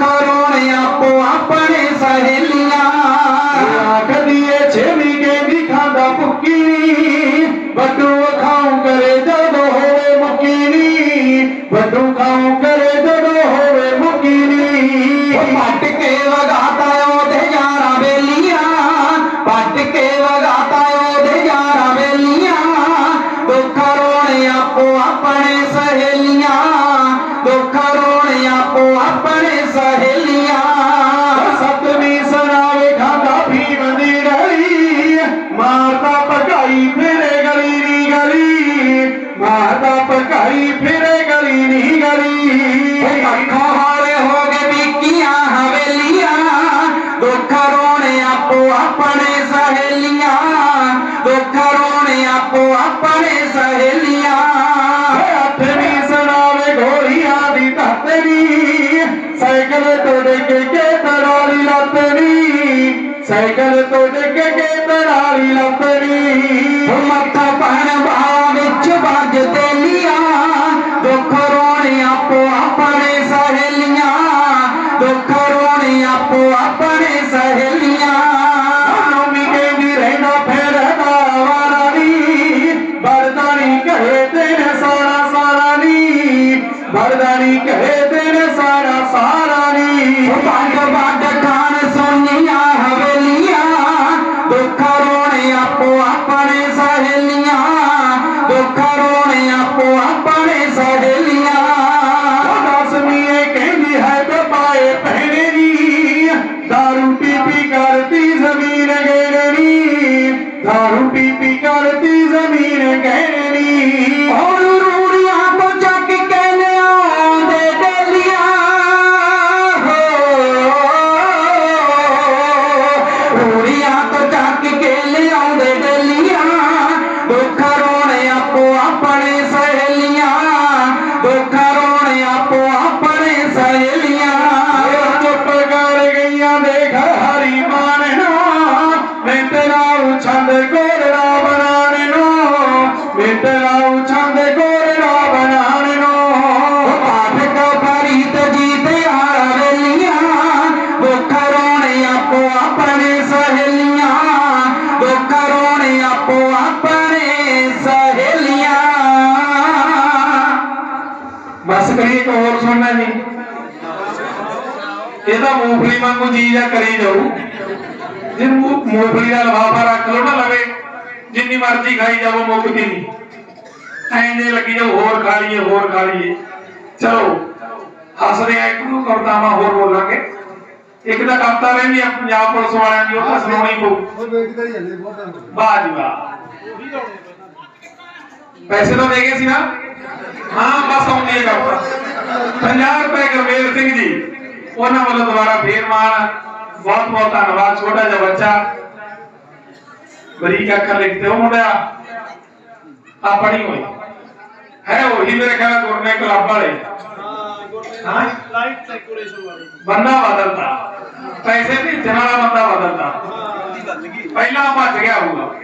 करो आप अपने सहेल गली फिरे गली नहीं गली। अखों हो गए बिकिया दुख रोने आपो अपने सहेलिया। दुख रोने आपो अपने सहेलिया। साइकिल तो देख के तरारी लतरी साइकिल तो डिग के तरारी सरदारी कहे तेरे सारा सारा नी। भाग भाग खा ਕਰੀ ਇੱਕ ਹੋਰ ਸੁਣਨਾ ਜੀ। ਇਹ ਮੂੰਗਫਲੀ ਵਾਂਗੂ ਜੀ ਜਾਂ ਕਰੀ ਜਾਊ। ਜੇ ਮੂੰਗਫਲੀ ਦਾ ਲਫਾਫਾ ਰੱਖ ਲਓ ਨਾ ਲਵੇ। ਜਿੰਨੀ ਮਰਜ਼ੀ ਖਾਈ ਜਾਵੋ ਮੁੱਕਦੀ ਨਹੀਂ। ਐਂਦੇ ਲੱਗੀ ਜਾਓ ਹੋਰ ਖਾ ਲਈਏ ਹੋਰ ਖਾ ਲਈਏ। ਚਲੋ ਹੱਸਦੇ ਆ ਇੱਕ ਨੂੰ ਕਰਤਾਵਾ ਹੋਰ ਬੋਲਾਂਗੇ। ਇੱਕ ਤਾਂ ਕਵਤਾ ਰਹਿੰਦੀ ਆ ਪੰਜਾਬ ਪੁਲਿਸ ਵਾਲਿਆਂ ਦੀ ਉਹ ਤਾਂ ਸੁਣਾਉਣੀ ਪਊ। ਵਾਹ ਜੀ ਵਾਹ। ਪੈਸੇ ਤਾਂ ਦੇ ਗਏ ਸੀ ਨਾ? ਹਾਂ ਬਸ ਆਉਂਦੀ ਹੈ ਕਵਤਾ 50 ਰੁਪਏ ਗੁਰਮੇਲ ਸਿੰਘ ਜੀ ਉਹਨਾਂ ਵੱਲੋਂ ਦੁਬਾਰਾ ਫੇਰ ਮਾਣ। ਬਹੁਤ ਬਹੁਤ ਧੰਨਵਾਦ ਛੋਟਾ ਜਿਹਾ ਬੱਚਾ। ਬਰੀਕ ਅੱਖਰ ਲਿਖਦੇ ਉਹ ਮੁੰਡਾ ਆਪਾਂ ਨਹੀਂ ਹੋਈ ਹੈ ਉਹੀ ਮੇਰੇ ਖਿਆਲ ਗੁਰਨੇ ਕਲੱਬ ਵਾਲੇ। ਹਾਂ ਲਾਈਟ ਡੈਕੋਰੇਸ਼ਨ ਵਾਲੀ। ਬੰਦਾ ਬਦਲਦਾ। ਪੈਸੇ ਭੇਜਣ ਵਾਲਾ ਬੰਦਾ ਬਦਲਦਾ। ਪਹਿਲਾਂ ਭੱਜ ਗਿਆ ਹੋਊਗਾ।